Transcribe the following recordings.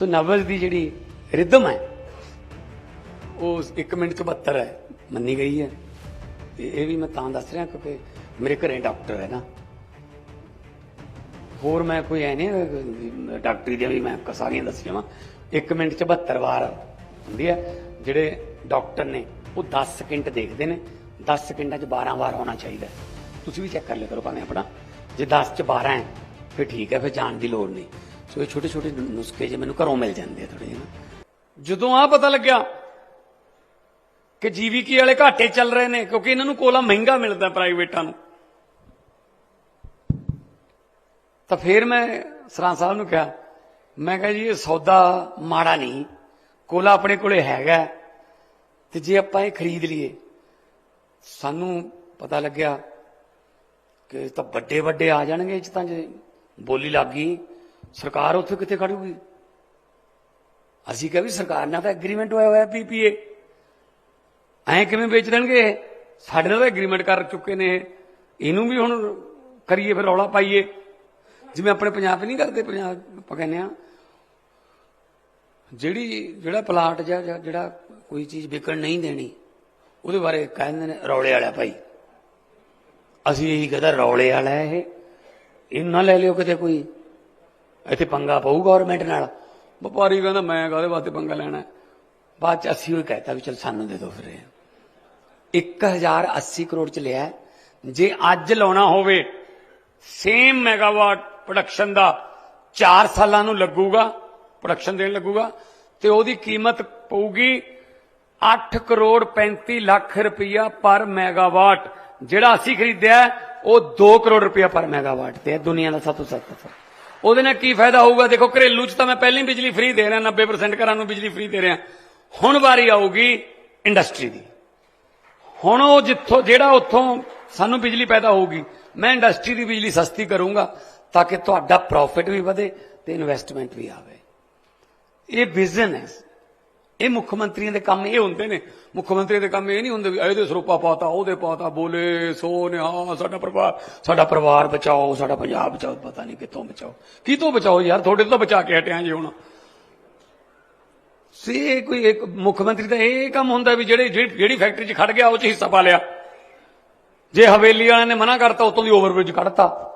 ਸੋ ਨਵਜ਼ ਦੀ ਜਿਹੜੀ ਰਿਦਮ ਹੈ, ਉਹ 1 ਮਿੰਟ ਚ 72 ਹੈ, ਮੰਨੀ ਗਈ ਹੈ। ਇਹ ਵੀ ਮੈਂ ਤਾਂ ਦੱਸ ਰਿਹਾ ਕਿਉਂਕਿ ਮੇਰੇ ਘਰੇ ਡਾਕਟਰ ਹੈ ਨਾ। ਹੋਰ ਮੈਂ ਕੋਈ ਐ ਨਹੀਂ, ਡਾਕਟਰੀ ਦੀਆਂ ਵੀ ਮੈਂ ਸਾਰੀਆਂ ਦੱਸੀਆਂ ਵਾ। 1 ਮਿੰਟ ਚ 72 ਵਾਰ ਹੁੰਦੀ ਹੈ, ਜਿਹੜੇ ਡਾਕਟਰ ਨੇ, ਉਹ 10 ਸਕਿੰਟ ਦੇਖਦੇ ਨੇ। 10 ਸਕਿੰਟਾਂ ਚ 12 ਵਾਰ ਹੋਣਾ ਚਾਹੀਦਾ ਤੁਸੀਂ ਵੀ ਚੈੱਕ ਕਰ ਲਿਆ ਕਰੋ ਭਾਵੇਂ ਆਪਣਾ। ਜੇ 10 ਚ 12 ਹੈ, ਫਿਰ ਠੀਕ ਹੈ, ਫਿਰ ਜਾਣ ਦੀ ਲੋੜ ਨਹੀਂ। ਸੋ ਇਹ ਛੋਟੇ ਛੋਟੇ ਨੁਸਖੇ ਜੇ ਮੈਨੂੰ ਘਰੋਂ ਮਿਲ ਜਾਂਦੇ ਆ ਥੋੜੇ ਜਿਹੇ ਜਦੋਂ ਆ ਪਤਾ ਲੱਗਿਆ ਕਿ ਜੀਵੀਕੀ ਵਾਲੇ ਘਾਟੇ ਚੱਲ ਰਹੇ ਨੇ, ਕਿਉਂਕਿ ਇਹਨਾਂ ਨੂੰ ਕੋਲਾ ਮਹਿੰਗਾ ਮਿਲਦਾ ਪ੍ਰਾਈਵੇਟਾਂ ਨੂੰ, ਤਾਂ ਫਿਰ ਮੈਂ ਸਰਾਂ ਸਾਹਿਬ ਨੂੰ ਕਿਹਾ, ਮੈਂ ਕਿਹਾ ਜੀ ਇਹ ਸੌਦਾ ਮਾੜਾ ਨਹੀਂ, ਕੋਲਾ ਆਪਣੇ ਕੋਲੇ ਹੈਗਾ ਤੇ ਜੇ ਆਪਾਂ ਇਹ ਖਰੀਦ ਲਈਏ, ਸਾਨੂੰ ਪਤਾ ਲੱਗਿਆ ਕਿ ਤਾਂ ਵੱਡੇ ਵੱਡੇ ਆ ਜਾਣਗੇ ਇਹ ਚ ਤਾਂ ਜੇ ਬੋਲੀ ਲੱਗ ਗਈ। ਸਰਕਾਰ ਉੱਥੇ ਕਿੱਥੇ ਖੜੂਗੀ ਅਸੀਂ ਕਿਹਾ ਵੀ ਸਰਕਾਰ ਨਾਲ ਤਾਂ ਐਗਰੀਮੈਂਟ ਹੋਇਆ ਹੋਇਆ ਪੀਪੀਏ ਐਂ ਕਿਵੇਂ ਵੇਚ ਦੇਣਗੇ ਇਹ? ਸਾਡੇ ਨਾਲ ਤਾਂ ਐਗਰੀਮੈਂਟ ਕਰ ਚੁੱਕੇ ਨੇ ਇਹਨੂੰ ਵੀ ਹੁਣ ਕਰੀਏ ਫਿਰ ਰੌਲਾ ਪਾਈਏ। ਜਿਵੇਂ ਆਪਣੇ ਪੰਜਾਬ 'ਚ ਨਹੀਂ ਕਰਦੇ, ਪੰਜਾਬ ਆਪਾਂ ਕਹਿੰਦੇ ਆ ਜਿਹੜੀ, ਜਿਹੜਾ ਪਲਾਟ ਜਾਂ ਜਿਹੜਾ ਕੋਈ ਚੀਜ਼ ਵਿਕਣ ਨਹੀਂ ਦੇਣੀ, ਉਹਦੇ ਬਾਰੇ ਕਹਿੰਦੇ ਨੇ ਰੌਲੇ ਵਾਲਾ ਭਾਈ। ਅਸੀਂ ਇਹੀ ਕਹਦਾ ਰੌਲੇ ਵਾਲਾ ਹੈ ਇਹ। ਇਹਨੂੰ ਲੈ ਲਿਓ ਕਿਤੇ ਕੋਈ। ਇੱਥੇ ਪੰਗਾ ਪਊ ਗਵਰਨਮੈਂਟ ਨਾਲ। ਵਪਾਰੀ ਕਹਿੰਦਾ ਮੈਂ ਕਾਹਦੇ ਵਾਸਤੇ ਪੰਗਾ ਲੈਣਾ? ਬਾਅਦ ਚ ਅਸੀਂ ਉਹ ਕਹਿਤਾ ਵੀ ਚਲ ਸਾਨੂੰ ਦੇ ਦਿਓ ਫਿਰ ਇਹ। 1080 ਕਰੋੜ ਚ ਲਿਆ। ਜੇ ਅੱਜ ਲਾਉਣਾ ਹੋਵੇ ਸੇਮ ਮੈਗਾਵਾਟ ਪ੍ਰੋਡਕਸ਼ਨ ਦਾ 4 ਸਾਲਾਂ ਨੂੰ ਲੱਗੂਗਾ ਪ੍ਰੋਡਕਸ਼ਨ ਦੇਣ ਲੱਗੂਗਾ ਤੇ ਉਹਦੀ ਕੀਮਤ ਪਊਗੀ 8 ਕਰੋੜ 35 ਲੱਖ ਰੁਪਇਆ ਪਰ ਮੈਗਾਵਾਟ ਜਿਹੜਾ ਅਸੀਂ ਖਰੀਦਿਆ ਉਹ 2 ਕਰੋੜ ਰੁਪਇਆ ਪਰ ਮੈਗਾਵਾਟ ਤੇ ਹੈ। ਦੁਨੀਆ ਦਾ ਸਭ ਤੋਂ ਸਸਤਾ। ਉਹਦੇ ਨਾਲ ਕੀ ਫਾਇਦਾ ਹੋਊਗਾ? ਦੇਖੋ, ਘਰੇਲੂ ਚ ਤਾਂ ਮੈਂ ਪਹਿਲਾਂ ਹੀ ਬਿਜਲੀ ਫ੍ਰੀ ਦੇ ਰਿਹਾ 90% ਘਰਾਂ ਨੂੰ ਬਿਜਲੀ ਫ੍ਰੀ ਦੇ ਰਿਹਾ। ਹੁਣ ਵਾਰੀ ਆਊਗੀ ਇੰਡਸਟਰੀ ਦੀ। ਹੁਣ ਉਹ ਜਿੱਥੋਂ, ਜਿਹੜਾ ਉੱਥੋਂ ਸਾਨੂੰ ਬਿਜਲੀ ਪੈਦਾ ਹੋਊਗੀ, ਮੈਂ ਇੰਡਸਟਰੀ ਦੀ ਬਿਜਲੀ ਸਸਤੀ ਕਰੂੰਗਾ ਤਾਂ ਕਿ ਤੁਹਾਡਾ ਪ੍ਰੋਫਿਟ ਵੀ ਵਧੇ ਤੇ ਇਨਵੈਸਟਮੈਂਟ ਵੀ ਆਵੇ। ਇਹ ਬਿਜ਼ਨਸ ਇਹ ਮੁੱਖ ਮੰਤਰੀਆਂ ਦੇ ਕੰਮ ਇਹ ਹੁੰਦੇ ਨੇ। ਮੁੱਖ ਮੰਤਰੀ ਦੇ ਕੰਮ ਇਹ ਨਹੀਂ ਹੁੰਦੇ ਵੀ ਇਹਦੇ ਸਰੂਪਾ ਪਾਤਾ, ਉਹਦੇ ਪਾਤਾ, ਬੋਲੇ, ਸੋ ਨੇ ਸਾਡਾ ਪਰਿਵਾਰ ਸਾਡਾ ਪਰਿਵਾਰ ਬਚਾਓ, ਸਾਡਾ ਪੰਜਾਬ ਬਚਾਓ, ਪਤਾ ਨਹੀਂ ਕਿੱਥੋਂ ਬਚਾਓ। ਕਿਤੋਂ ਬਚਾਓ ਯਾਰ? ਤੁਹਾਡੇ ਤੋਂ ਬਚਾ ਕੇ ਹਟਿਆ ਜੀ ਹੁਣ। ਸੇ ਕੋਈ ਇੱਕ ਮੁੱਖ ਮੰਤਰੀ ਦਾ ਇਹ ਕੰਮ ਹੁੰਦਾ ਵੀ ਜਿਹੜੇ, ਜਿਹੜੀ ਜਿਹੜੀ ਫੈਕਟਰੀ 'ਚ ਖੜ ਗਿਆ, ਉਹ 'ਚ ਹਿੱਸਾ ਪਾ ਲਿਆ। ਜੇ ਹਵੇਲੀ ਵਾਲਿਆਂ ਨੇ ਮਨਾ ਕਰਤਾ, ਉਤੋਂ ਦੀ ਓਵਰਬ੍ਰਿਜ ਕੱਢਤਾ।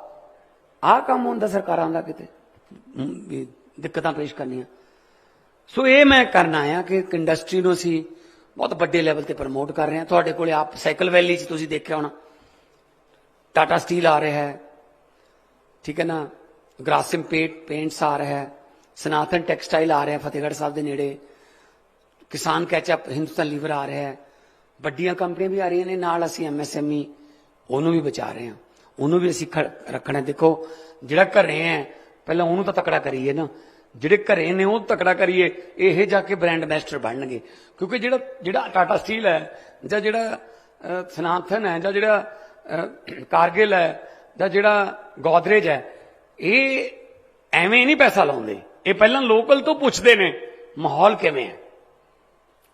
ਆਹ ਕੰਮ ਹੁੰਦਾ ਸਰਕਾਰਾਂ ਦਾ ਕਿਤੇ। ਦਿੱਕਤਾਂ ਪੇਸ਼ ਕਰਨੀਆਂ। ਸੋ ਇਹ ਮੈਂ ਕਰਨਾ ਆ ਕਿ ਇੱਕ ਇੰਡਸਟਰੀ ਨੂੰ ਅਸੀਂ ਬਹੁਤ ਵੱਡੇ ਲੈਵਲ ਤੇ ਪ੍ਰਮੋਟ ਕਰ ਰਹੇ ਹਾਂ। ਤੁਹਾਡੇ ਕੋਲੇ ਆਪ ਸਾਈਕਲ ਵੈਲੀ 'ਚ ਤੁਸੀਂ ਦੇਖਿਆ ਹੋਣਾ। ਟਾਟਾ ਸਟੀਲ ਆ ਰਿਹਾ ਹੈ। ਠੀਕ ਹੈ ਨਾ? ਗ੍ਰਾਸਿਮ ਪੇਟ ਪੇਂਟਸ ਆ ਰਿਹਾ ਹੈ। ਸਨਾਤਨ ਟੈਕਸਟਾਈਲ ਆ ਰਿਹਾ ਫਤਿਹਗੜ੍ਹ ਸਾਹਿਬ ਦੇ ਨੇੜੇ। ਕਿਸਾਨ ਕੈਚਅਪ ਹਿੰਦੁਸਤਾਨ ਲੀਵਰ ਆ ਰਿਹਾ ਹੈ। ਵੱਡੀਆਂ ਕੰਪਨੀਆਂ ਵੀ ਆ ਰਹੀਆਂ ਨੇ। ਨਾਲ ਅਸੀਂ ਐਮਐਸਐਮਈ ਉਹਨੂੰ ਵੀ ਬਚਾ ਰਹੇ ਹਾਂ। ਉਹਨੂੰ ਵੀ ਅਸੀਂ ਖ- ਰੱਖਣਾ ਦੇਖੋ, ਜਿਹੜਾ ਘਰੇ ਹੈ, ਪਹਿਲਾਂ ਉਹਨੂੰ ਤਾਂ ਤਕੜਾ ਕਰੀਏ ਨਾ। ਜਿਹੜੇ ਘਰੇ ਨੇ ਉਹ ਤਕੜਾ ਕਰੀਏ, ਇਹ ਜਾ ਕੇ ਬ੍ਰਾਂਡ ਐਂਬੈਸਡਰ ਬਣਨਗੇ। ਕਿਉਂਕਿ ਜਿਹੜਾ ਜਿਹੜਾ ਟਾਟਾ ਸਟੀਲ ਹੈ, ਜਾਂ ਜਿਹੜਾ ਸਨਾਥਨ ਹੈ, ਜਾਂ ਜਿਹੜਾ ਕਾਰਗਿਲ ਹੈ, ਜਾਂ ਜਿਹੜਾ ਗੋਦਰੇਜ ਹੈ, ਇਹ ਐਵੇਂ ਨਹੀਂ ਪੈਸਾ ਲਾਉਂਦੇ। ਇਹ ਪਹਿਲਾਂ ਲੋਕਲ ਤੋਂ ਪੁੱਛਦੇ ਨੇ, ਮਾਹੌਲ ਕਿਵੇਂ ਹੈ?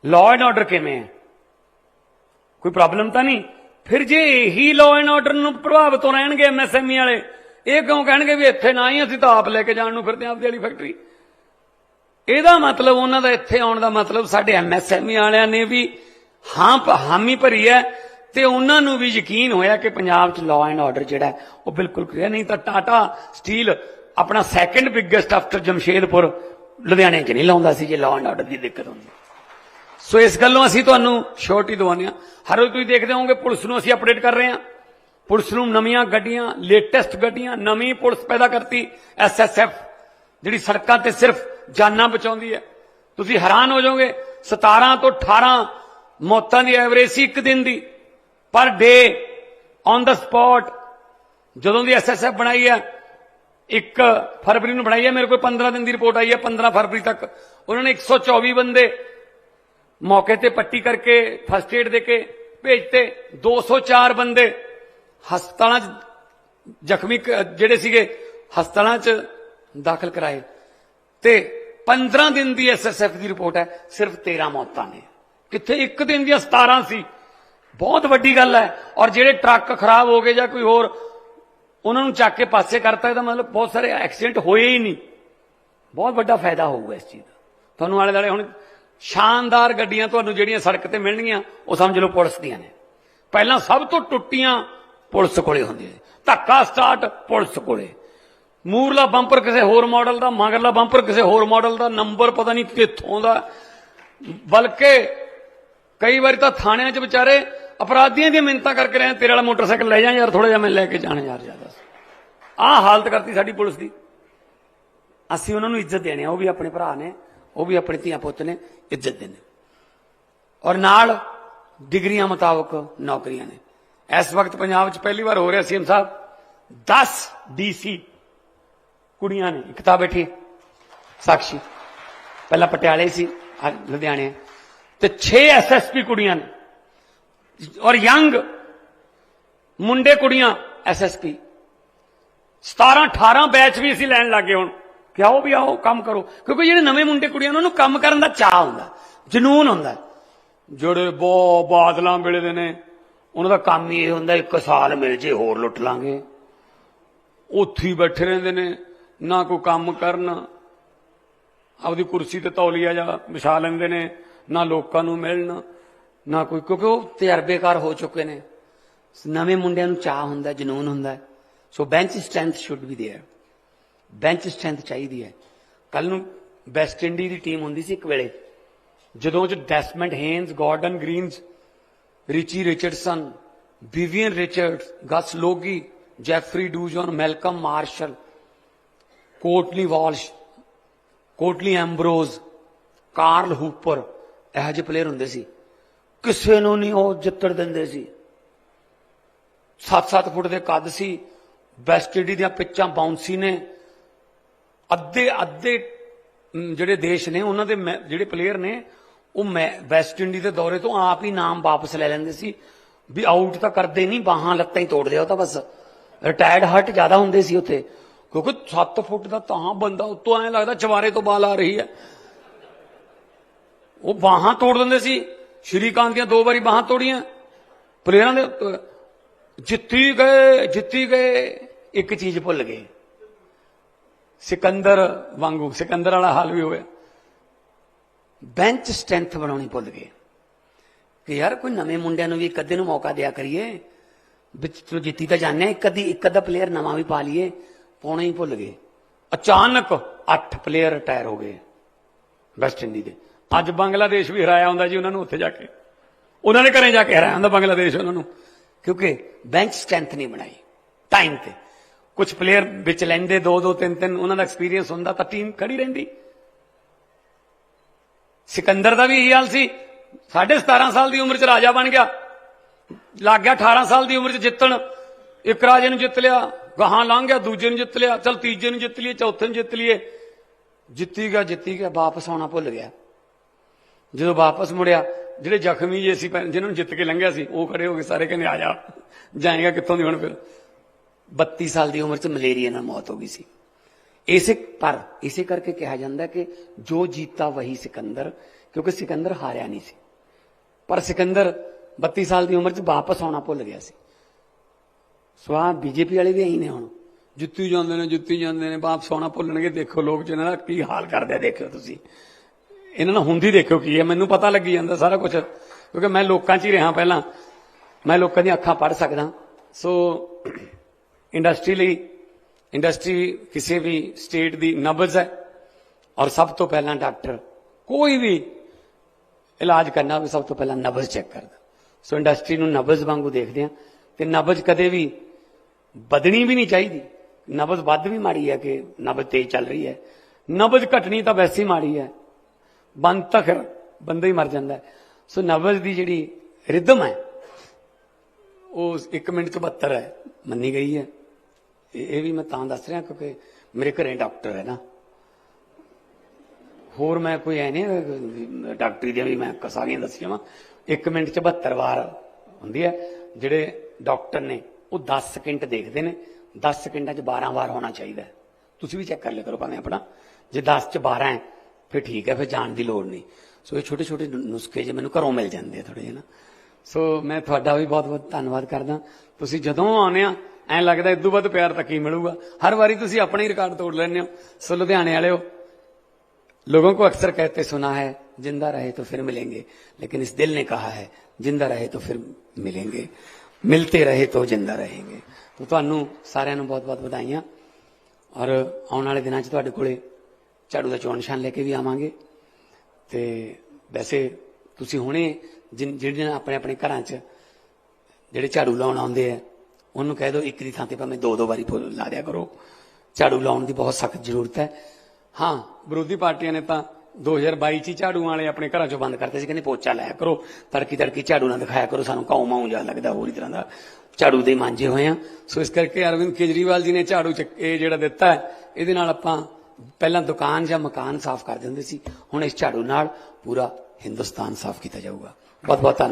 ਲਾਅ ਐਂਡ ਆਰਡਰ ਕਿਵੇਂ ਹੈ? ਕੋਈ ਪ੍ਰੋਬਲਮ ਤਾਂ ਨਹੀਂ? ਫਿਰ ਜੇ ਇਹੀ ਲਾਅ ਐਂਡ ਆਰਡਰ ਨੂੰ ਪ੍ਰਭਾਵਿਤ ਹੋ ਰਹਿਣਗੇ ਐਮਐਸਐਮਈ ਵਾਲੇ ਇਹ ਕਿਉਂ ਕਹਿਣਗੇ ਵੀ ਇੱਥੇ ਨਾ ਹੀ ਅਸੀਂ ਤਾਂ ਆਪ ਲੈ ਕੇ ਜਾਣ ਨੂੰ ਫਿਰਦੇ ਆਪਦੀ ਵਾਲੀ ਫੈਕਟਰੀ ਇਹਦਾ ਮਤਲਬ ਉਹਨਾਂ ਦਾ ਇੱਥੇ ਆਉਣ ਦਾ ਮਤਲਬ ਸਾਡੇ ਐਮਐਸਐਮਈ ਵਾਲਿਆਂ ਨੇ ਵੀ ਹਾਂ ਹਾਮੀ ਭਰੀ ਹੈ ਤੇ ਉਹਨਾਂ ਨੂੰ ਵੀ ਯਕੀਨ ਹੋਇਆ ਕਿ ਪੰਜਾਬ 'ਚ ਲਾਅ ਐਂਡ ਆਰਡਰ ਜਿਹੜਾ ਉਹ ਬਿਲਕੁਲ ਕਲੀਅਰ ਨਹੀਂ ਤਾਂ ਟਾਟਾ ਸਟੀਲ ਆਪਣਾ ਸੈਕੰਡ ਬਿਗੇਸਟ ਆਫਟਰ ਜਮਸ਼ੇਦਪੁਰ ਲੁਧਿਆਣੇ 'ਚ ਨਹੀਂ ਲਾਉਂਦਾ ਸੀ, ਜੇ ਲਾਅ ਐਂਡ ਆਰਡਰ ਦੀ ਦਿੱਕਤ ਹੁੰਦੀ। ਸੋ ਇਸ ਗੱਲੋਂ ਅਸੀਂ ਤੁਹਾਨੂੰ ਸ਼ੋਰਟੀ ਦਵਾਉਂਦੇ ਹਾਂ। ਹਰ ਰੋਜ਼ ਤੁਸੀਂ ਦੇਖਦੇ ਹੋਵੋਗੇ, ਪੁਲਿਸ ਨੂੰ ਅਸੀਂ ਅਪਡੇਟ ਕਰ ਰਹੇ ਹਾਂ। ਪੁਲਿਸ ਨੂੰ ਨਵੀਆਂ ਗੱਡੀਆਂ ਲੇਟੈਸਟ ਗੱਡੀਆਂ, ਨਵੀਂ ਪੁਲਿਸ ਪੈਦਾ ਕਰਤੀ ਐਸਐਸਐਫ ਜਿਹੜੀ ਸੜਕਾਂ ਤੇ ਸਿਰਫ ਜਾਨਾਂ ਬਚਾਉਂਦੀ ਹੈ। ਤੁਸੀਂ ਹੈਰਾਨ ਹੋ ਜਾਓਗੇ 17 ਤੋਂ 18 ਮੌਤਾਂ ਦੀ ਐਵਰੇਜ ਸੀ ਇੱਕ ਦਿਨ ਦੀ। ਪਰ ਡੇ ਔਨ ਦਾ ਸਪੌਟ ਜਦੋਂ ਦੀ ਐਸਐਸਐਫ ਬਣਾਈ ਹੈ 1 ਫਰਵਰੀ ਨੂੰ ਬਣਾਈ ਹੈ, ਮੇਰੇ ਕੋਲ 15 ਦਿਨ ਦੀ ਰਿਪੋਰਟ ਆਈ ਹੈ 15 ਫਰਵਰੀ ਤੱਕ। ਉਹਨਾਂ ਨੇ 124 ਬੰਦੇ ਮੌਕੇ ਤੇ ਪੱਟੀ ਕਰਕੇ ਫਸਟ ਏਡ ਦੇ ਕੇ ਭੇਜਤੇ 204 ਬੰਦੇ ਹਸਪਤਾਲਾਂ 'ਚ ਜ਼ਖਮੀ ਕ- ਜਿਹੜੇ ਸੀਗੇ, ਹਸਪਤਾਲਾਂ 'ਚ ਦਾਖਲ ਕਰਾਏ। ਤੇ 15 ਦਿਨ ਦੀ ਐਸਐਸਐਫ ਦੀ ਰਿਪੋਰਟ ਹੈ, ਸਿਰਫ 13 ਮੌਤਾਂ ਨੇ। ਕਿੱਥੇ ਇੱਕ ਦਿਨ ਦੀਆਂ 17 ਸੀ। ਬਹੁਤ ਵੱਡੀ ਗੱਲ ਹੈ। ਔਰ ਜਿਹੜੇ ਟਰੱਕ ਖਰਾਬ ਹੋ ਗਏ ਜਾਂ ਕੋਈ ਹੋਰ, ਉਹਨਾਂ ਨੂੰ ਚੱਕ ਕੇ ਪਾਸੇ ਕਰਤਾ, ਇਹਦਾ ਮਤਲਬ ਬਹੁਤ ਸਾਰੇ ਐਕਸੀਡੈਂਟ ਹੋਏ ਹੀ ਨਹੀਂ। ਬਹੁਤ ਵੱਡਾ ਫਾਇਦਾ ਹੋਊਗਾ ਇਸ ਚੀਜ਼ ਦਾ। ਤੁਹਾਨੂੰ ਆਲੇ ਦਾਲੇ ਹੁਣ ਸ਼ਾਨਦਾਰ ਗੱਡੀਆਂ ਤੁਹਾਨੂੰ ਜਿਹੜੀਆਂ ਸੜਕ ਤੇ ਮਿਲਣਗੀਆਂ, ਉਹ ਸਮਝ ਲਓ ਪੁਲਿਸ ਦੀਆਂ ਨੇ। ਪਹਿਲਾਂ ਸਭ ਤੋਂ ਟੁੱਟੀਆਂ ਪੁਲਿਸ ਕੋਲੇ ਹੁੰਦੀ ਹੈ। ਧੱਕਾ ਸਟਾਰਟ ਪੁਲਿਸ ਕੋਲੇ। ਮੂਰਲਾ ਬੰਪਰ ਕਿਸੇ ਹੋਰ ਮਾਡਲ ਦਾ, ਮਗਰਲਾ ਬੰਪਰ ਕਿਸੇ ਹੋਰ ਮਾਡਲ ਦਾ ਨੰਬਰ ਪਤਾ ਨਹੀਂ ਕਿੱਥੋਂ ਦਾ। ਬਲਕਿ ਕਈ ਵਾਰੀ ਤਾਂ ਥਾਣਿਆਂ 'ਚ ਵਿਚਾਰੇ ਅਪਰਾਧੀਆਂ ਦੀਆਂ ਮਿੰਤਾਂ ਕਰਕੇ ਰਹੇ ਤੇਰੇ ਵਾਲਾ ਮੋਟਰਸਾਈਕਲ ਲੈ ਜਾ ਯਾਰ ਥੋੜਾ ਜਿਹਾ ਮੈਂ ਲੈ ਕੇ ਜਾਣਾ ਯਾਰ ਜ਼ਿਆਦਾ। ਆਹ ਹਾਲਤ ਕਰਤੀ ਸਾਡੀ ਪੁਲਿਸ ਦੀ। ਅਸੀਂ ਉਹਨਾਂ ਨੂੰ ਇੱਜ਼ਤ ਦੇਣੀ ਆ, ਉਹ ਵੀ ਆਪਣੇ ਭਰਾ ਨੇ, ਉਹ ਵੀ ਆਪਣੇ ਧੀਆ ਪੁੱਤ ਨੇ, ਇੱਜ਼ਤ ਦੇਣੇ ਔਰ ਨਾਲ ਡਿਗਰੀਆਂ ਮੁਤਾਬਕ ਨੌਕਰੀਆਂ ਨੇ। ਇਸ ਵਕਤ ਪੰਜਾਬ 'ਚ ਪਹਿਲੀ ਵਾਰ ਹੋ ਰਿਹਾ ਸੀਐਮ ਸਾਹਿਬ। 10 ਡੀਸੀ ਕੁੜੀਆਂ ਨੇ, ਇੱਕ ਤਾਂ ਬੈਠੀ ਸਾਖੀ ਪਹਿਲਾਂ ਪਟਿਆਲੇ ਸੀ, ਅੱਜ ਲੁਧਿਆਣੇ। ਤੇ 6 ਐਸਐਸਪੀ ਕੁੜੀਆਂ ਨੇ। ਔਰ ਯੰਗ ਮੁੰਡੇ ਕੁੜੀਆਂ ਐਸਐਸਪੀ 17 18 ਬੈਚ ਵੀ ਅਸੀਂ ਲੈਣ ਲੱਗੇ ਹੁਣ। ਕਿ ਆਓ ਵੀ ਆਓ, ਕੰਮ ਕਰੋ। ਕਿਉਂਕਿ ਜਿਹੜੇ ਨਵੇਂ ਮੁੰਡੇ ਕੁੜੀਆਂ ਉਹਨਾਂ ਨੂੰ ਕੰਮ ਕਰਨ ਦਾ ਚਾਹ ਹੁੰਦਾ, ਜਨੂਨ ਹੁੰਦਾ। ਜਿਹੜੇ ਬੋ ਬਾਦਲਾਂ ਵੇਲੇ ਦੇ ਨੇ ਉਹਨਾਂ ਦਾ ਕੰਮ ਹੀ ਇਹ ਹੁੰਦਾ ਇੱਕ ਸਾਲ ਮਿਲ ਜੇ ਹੋਰ ਲੁੱਟ ਲਾਂਗੇ ਉੱਥੇ ਹੀ ਬੈਠੇ ਰਹਿੰਦੇ ਨੇ ਨਾ ਕੋਈ ਕੰਮ ਕਰਨ ਆਪਦੀ ਕੁਰਸੀ ਤੇ ਤੌਲੀਆ ਜਾਂ ਵਿਛਾ ਲੈਂਦੇ ਨੇ ਨਾ ਲੋਕਾਂ ਨੂੰ ਮਿਲਣ ਨਾ ਕੋਈ ਕਿਉਂਕਿ ਉਹ ਤਜਰਬੇਕਾਰ ਹੋ ਚੁੱਕੇ ਨੇ ਨਵੇਂ ਮੁੰਡਿਆਂ ਨੂੰ ਚਾਹ ਹੁੰਦਾ ਜਨੂਨ ਹੁੰਦਾ so bench strength should be there bench strength ਚਾਹੀਦੀ ਹੈ ਕੱਲ ਨੂੰ ਵੈਸਟ ਇੰਡੀ ਦੀ ਟੀਮ ਹੁੰਦੀ ਸੀ ਇੱਕ ਵੇਲੇ ਜਦੋਂ ਚ ਡੈਸਮੈਂਡ ਹੇਨਸ Gordon Greens Richie Richardson, Vivian Richards, Gus Logie, Jeffrey Dujon, Malcolm Marshall, Courtney Walsh, Curtly Ambrose Carl Hooper, ਇਹੋ ਜਿਹੇ ਪਲੇਅਰ ਹੁੰਦੇ ਸੀ। ਕਿਸੇ ਨੂੰ ਨਹੀਂ ਉਹ ਜਿੱਤਣ ਦਿੰਦੇ ਸੀ। 7-7 ਫੁੱਟ ਦੇ ਕੱਦ ਸੀ, ਵੈਸਟ ਦੀਆਂ ਪਿੱਚਾਂ ਬਾਉਂਸੀ ਨੇ। ਅੱਧੇ ਅੱਧੇ ਜਿਹੜੇ ਦੇਸ਼ ਨੇ, ਉਹਨਾਂ ਦੇ ਮੈ- ਜਿਹੜੇ ਪਲੇਅਰ ਨੇ ਉਹ ਮੈਂ ਵੈਸਟ ਇੰਡੀ ਦੇ ਦੌਰੇ ਤੋਂ ਆਪ ਹੀ ਨਾਮ ਵਾਪਸ ਲੈ ਲੈਂਦੇ ਸੀ। ਵੀ ਆਊਟ ਤਾਂ ਕਰਦੇ ਨਹੀਂ, ਬਾਹਾਂ ਲੱਤਾਂ ਹੀ ਤੋੜਦੇ ਆ ਉਹ ਤਾਂ ਬਸ। ਰਿਟਾਇਰਡ ਹਟ ਜ਼ਿਆਦਾ ਹੁੰਦੇ ਸੀ ਉੱਥੇ। ਕਿਉਂਕਿ 7 ਫੁੱਟ ਦਾ ਤਾਂ ਬੰਦਾ ਉੱਤੋਂ ਐਂ ਲੱਗਦਾ ਚਵਾਰੇ ਤੋਂ ਬਾਲ ਆ ਰਹੀ ਹੈ। ਉਹ ਬਾਹਾਂ ਤੋੜ ਦਿੰਦੇ ਸੀ। ਸ਼੍ਰੀਕਾਂਤ ਦੀਆਂ ਦੋ ਵਾਰੀ ਬਾਹਾਂ ਤੋੜੀਆਂ। ਪਲੇਅਰਾਂ ਦੇ ਜਿੱਤੀ ਗਏ ਜਿੱਤੀ ਗਏ, ਇੱਕ ਚੀਜ਼ ਭੁੱਲ ਗਏ। ਸਿਕੰਦਰ ਵਾਂਗੂ, ਸਿਕੰਦਰ ਵਾਲਾ ਹਾਲ ਵੀ ਹੋਇਆ। ਬੈਂਚ ਸਟਰੈਂਥ ਬਣਾਉਣੀ ਭੁੱਲ ਗਏ ਕਿ ਯਾਰ ਕੋਈ ਨਵੇਂ ਮੁੰਡਿਆਂ ਨੂੰ ਵੀ ਇੱਕ ਅੱਧੇ ਨੂੰ ਮੌਕਾ ਦਿਆ ਕਰੀਏ, ਵਿੱਚ ਤੋਂ ਜਿੱਤੀ ਤਾਂ ਜਾਂਦੇ ਇੱਕ ਅੱਧੀ, ਇੱਕ ਅੱਧਾ ਪਲੇਅਰ ਨਵਾਂ ਵੀ ਪਾ ਲਈਏ, ਪਾਉਣਾ ਹੀ ਭੁੱਲ ਗਏ। ਅਚਾਨਕ 8 ਪਲੇਅਰ ਰਿਟਾਇਰ ਹੋ ਗਏ ਵੈਸਟ ਇੰਡੀ ਦੇ। ਅੱਜ ਬੰਗਲਾਦੇਸ਼ ਵੀ ਹਰਾਇਆ ਹੁੰਦਾ ਜੀ ਉਹਨਾਂ ਨੂੰ ਉੱਥੇ ਜਾ ਕੇ। ਉਹਨਾਂ ਨੇ ਘਰੇ ਜਾ ਕੇ ਹਰਾਇਆ ਹੁੰਦਾ ਬੰਗਲਾਦੇਸ਼ ਉਹਨਾਂ ਨੂੰ। ਕਿਉਂਕਿ ਬੈਂਚ ਸਟਰੈਂਥ ਨਹੀਂ ਬਣਾਈ। ਟਾਈਮ ਤੇ। ਕੁਝ ਪਲੇਅਰ ਵਿੱਚ ਲੈਂਦੇ ਦੋ ਦੋ, ਤਿੰਨ ਤਿੰਨ, ਉਹਨਾਂ ਦਾ ਐਕਸਪੀਰੀਅੰਸ ਹੁੰਦਾ ਤਾਂ ਟੀਮ ਖੜੀ ਰਹਿੰਦੀ। ਸਿਕੰਦਰ ਦਾ ਵੀ ਇਹੀ ਹਾਲ ਸੀ। 17.5 ਸਾਲ ਦੀ ਉਮਰ 'ਚ ਰਾਜਾ ਬਣ ਗਿਆ। ਲੱਗ ਗਿਆ 18 ਸਾਲ ਦੀ ਉਮਰ 'ਚ ਜਿੱਤਣ। ਇੱਕ ਰਾਜੇ ਨੂੰ ਜਿੱਤ ਲਿਆ, ਗਾਹਾਂ ਲੰਘ ਗਿਆ, ਦੂਜੇ ਨੂੰ ਜਿੱਤ ਲਿਆ, ਚਲ ਤੀਜੇ ਨੂੰ ਜਿੱਤ ਲਈਏ, ਚੌਥੇ ਨੂੰ ਜਿੱਤ ਲਈਏ। ਜਿੱਤੀ ਗਿਆ ਜਿੱਤੀ ਗਿਆ, ਵਾਪਸ ਆਉਣਾ ਭੁੱਲ ਗਿਆ। ਜਦੋਂ ਵਾਪਸ ਮੁੜਿਆ, ਜਿਹੜੇ ਜ਼ਖਮੀ ਜੇ ਸੀ ਪਹਿ- ਜਿਨ੍ਹਾਂ ਨੂੰ ਜਿੱਤ ਕੇ ਲੰਘਿਆ ਸੀ, ਉਹ ਖੜੇ ਹੋ ਗਏ ਸਾਰੇ ਕਹਿੰਦੇ, ਆ ਜਾ, ਜਾਏਗਾ ਕਿੱਥੋਂ ਦੀ ਹੁਣ ਫਿਰ? 32 ਸਾਲ ਦੀ ਉਮਰ 'ਚ ਮਲੇਰੀਆ ਨਾਲ ਮੌਤ ਹੋ ਗਈ ਸੀ। ਇਸੇ ਪਰ ਇਸੇ ਕਰਕੇ ਕਿਹਾ ਜਾਂਦਾ ਕਿ ਜੋ ਜੀਤਾ ਵਹੀ ਸਿਕੰਦਰ, ਕਿਉਂਕਿ ਸਿਕੰਦਰ ਹਾਰਿਆ ਨਹੀਂ ਸੀ। ਪਰ ਸਿਕੰਦਰ 32 ਸਾਲ ਦੀ ਉਮਰ 'ਚ ਵਾਪਸ ਆਉਣਾ ਭੁੱਲ ਗਿਆ ਸੀ। ਸੋ ਆ ਬੀਜੇਪੀ ਵਾਲੇ ਵੀ ਐਂ ਨੇ ਹੁਣ। ਜੁੱਤੀ ਜਾਂਦੇ ਨੇ, ਜੁੱਤੀ ਜਾਂਦੇ ਨੇ, ਵਾਪਸ ਆਉਣਾ ਭੁੱਲਣਗੇ। ਦੇਖੋ ਲੋਕ ਜਿਹਨਾਂ ਦਾ ਕੀ ਹਾਲ ਕਰਦੇ ਆ, ਦੇਖਿਓ ਤੁਸੀਂ। ਇਹਨਾਂ ਨਾਲ ਹੁੰਦੀ ਦੇਖਿਓ ਕੀ ਹੈ, ਮੈਨੂੰ ਪਤਾ ਲੱਗੀ ਜਾਂਦਾ ਸਾਰਾ ਕੁਝ ਕਿਉਂਕਿ ਮੈਂ ਲੋਕਾਂ 'ਚ ਹੀ ਰਿਹਾ ਪਹਿਲਾਂ। ਮੈਂ ਲੋਕਾਂ ਦੀਆਂ ਅੱਖਾਂ ਪੜ੍ਹ ਸਕਦਾ। ਸੋ ਇੰਡਸਟਰੀ ਲਈ ਇੰਡਸਟਰੀ ਕਿਸੇ ਵੀ ਸਟੇਟ ਦੀ ਨਬਜ਼ ਹੈ ਔਰ ਸਭ ਤੋਂ ਪਹਿਲਾਂ ਡਾਕਟਰ ਕੋਈ ਵੀ ਇਲਾਜ ਕਰਨਾ ਹੋਵੇ, ਸਭ ਤੋਂ ਪਹਿਲਾਂ ਨਬਜ਼ ਚੈੱਕ ਕਰਦਾ। ਸੋ ਇੰਡਸਟਰੀ ਨੂੰ ਨਬਜ਼ ਵਾਂਗੂ ਦੇਖਦੇ ਆ ਤੇ ਨਬਜ਼ ਕਦੇ ਵੀ ਵਧਣੀ ਵੀ ਨਹੀਂ ਚਾਹੀਦੀ। ਨਬਜ਼ ਵੱਧ ਵੀ ਮਾੜੀ ਹੈ ਕਿ ਨਬਜ਼ ਤੇਜ਼ ਚੱਲ ਰਹੀ ਹੈ। ਨਬਜ਼ ਘਟਣੀ ਤਾਂ ਵੈਸੇ ਹੀ ਮਾੜੀ ਹੈ। ਬੰਦ ਤਾਂ ਫਿਰ ਬੰਦਾ ਹੀ ਮਰ ਜਾਂਦਾ ਸੋ ਨਬਜ਼ ਦੀ ਜਿਹੜੀ ਰਿਦਮ ਹੈ, ਉਹ 1 ਮਿੰਟ 74 ਹੈ, ਮੰਨੀ ਗਈ ਹੈ। ਇਹ ਵੀ ਮੈਂ ਤਾਂ ਦੱਸ ਰਿਹਾ ਕਿਉਂਕਿ ਮੇਰੇ ਘਰੇ ਡਾਕਟਰ ਹੈ ਨਾ। ਹੋਰ ਮੈਂ ਕੋਈ ਐ ਨਹੀਂ, ਡਾਕਟਰੀ ਦੀਆਂ ਵੀ ਮੈਂ ਸਾਰੀਆਂ ਦੱਸੀਆਂ ਵਾ। 1 ਮਿੰਟ 'ਚ 72 ਵਾਰ ਹੁੰਦੀ ਹੈ, ਜਿਹੜੇ ਡਾਕਟਰ ਨੇ, ਉਹ 10 ਸਕਿੰਟ ਦੇਖਦੇ ਨੇ। 10 ਸਕਿੰਟਾਂ 'ਚ 12 ਵਾਰ ਹੋਣਾ ਚਾਹੀਦਾ ਤੁਸੀਂ ਵੀ ਚੈੱਕ ਕਰ ਲਿਆ ਕਰੋ ਭਾਵੇਂ ਆਪਣਾ। ਜੇ 10 'ਚ 12 ਹੈ, ਫਿਰ ਠੀਕ ਹੈ, ਫਿਰ ਜਾਣ ਦੀ ਲੋੜ ਨਹੀਂ। ਸੋ ਇਹ ਛੋਟੇ ਛੋਟੇ ਨੁਸਖੇ ਜੇ ਮੈਨੂੰ ਘਰੋਂ ਮਿਲ ਜਾਂਦੇ ਆ ਥੋੜੇ ਜਿਹੇ ਨਾ। ਸੋ ਮੈਂ ਤੁਹਾਡਾ ਵੀ ਬਹੁਤ ਬਹੁਤ ਧੰਨਵਾਦ ਕਰਦਾ। ਤੁਸੀਂ ਜਦੋਂ ਆਉਂਦੇ ਆ ਐਂ ਲੱਗਦਾ ਇਦੋਂ ਵੱਧ ਪਿਆਰ ਤਾਂ ਕੀ ਮਿਲੂਗਾ? ਹਰ ਵਾਰੀ ਤੁਸੀਂ ਆਪਣਾ ਹੀ ਰਿਕਾਰਡ ਤੋੜ ਲੈਂਦੇ ਹੋ। ਸੋ ਲੁਧਿਆਣੇ ਵਾਲਿਓ, ਲੋਕਾਂ को ਅਕਸਰ कहते ਸੁਣਾ ਹੈ, ਜਿੰਦਾ ਰਹੇ तो ਫਿਰ मिलेंगे ਲੇਕਿਨ ਇਸ ਦਿਲ ਨੇ कहा ਹੈ, ਜਿੰਦਾ ਰਹੇ तो ਫਿਰ मिलेंगे ਮਿਲਤੇ ਰਹੇ ਤੋ ਜਿੰਦਾ ਰਹੇਗੇ। ਤੋ ਤੁਹਾਨੂੰ ਸਾਰਿਆਂ ਨੂੰ ਬਹੁਤ-ਬਹੁਤ ਵਧਾਈਆਂ। ਔਰ ਆਉਣ ਵਾਲੇ ਦਿਨਾਂ 'ਚ ਤੁਹਾਡੇ ਕੋਲੇ ਝਾੜੂ ਦਾ ਚੋਣ ਨਿਸ਼ਾਨ ਲੈ ਕੇ ਵੀ ਆਵਾਂਗੇ। ਤੇ ਵੈਸੇ ਤੁਸੀਂ ਹੁਣੇ ਜਿਹੜੇ ਆਪਣੇ ਆਪਣੇ ਘਰਾਂ 'ਚ ਜਿਹੜੇ ਝਾੜੂ ਲਾਉਣ ਆਉਂਦੇ ਆ ਉਹਨੂੰ ਕਹਿ ਦਿਓ ਇੱਕ ਦੀ ਥਾਂ ਤੇ ਭਾਵੇਂ ਦੋ ਦੋ ਵਾਰੀ ਫੁੱਲ ਲਾ ਦਿਆ ਕਰੋ। ਝਾੜੂ ਲਾਉਣ ਦੀ ਬਹੁਤ ਸਖਤ ਜ਼ਰੂਰਤ ਹੈ। ਹਾਂ, ਵਿਰੋਧੀ ਪਾਰਟੀਆਂ ਨੇ ਤਾਂ 2022 ਚ ਹੀ ਝਾੜੂ ਵਾਲੇ ਆਪਣੇ ਘਰਾਂ ਚੋਂ ਬੰਦ ਕਰਤੇ ਸੀ। ਕਹਿੰਦੇ ਪੋਚਾ ਲਾਇਆ ਕਰੋ, ਤੜਕੀ ਤੜਕੀ ਝਾੜੂ ਨਾ ਦਿਖਾਇਆ ਕਰੋ, ਸਾਨੂੰ ਕਾਉ ਮਾਉ ਜਾ ਲੱਗਦਾ, ਹੋਰ ਹੀ ਤਰ੍ਹਾਂ ਦਾ ਝਾੜੂ ਦੇ ਮਾਂਝੇ ਹੋਏ ਆ। ਸੋ ਇਸ ਕਰਕੇ ਅਰਵਿੰਦ ਕੇਜਰੀਵਾਲ ਜੀ ਨੇ ਝਾੜੂ ਚੱਕ, ਇਹ ਜਿਹੜਾ ਦਿੱਤਾ ਇਹਦੇ ਨਾਲ ਆਪਾਂ ਪਹਿਲਾਂ ਦੁਕਾਨ ਜਾਂ ਮਕਾਨ ਸਾਫ਼ ਕਰ ਦਿੰਦੇ ਸੀ। ਹੁਣ ਇਸ ਝਾੜੂ ਨਾਲ ਪੂਰਾ ਹਿੰਦੁਸਤਾਨ ਸਾਫ਼ ਕੀਤਾ ਜਾਊਗਾ। ਬਹੁਤ ਬਹੁਤ ਧੰਨਵਾਦ।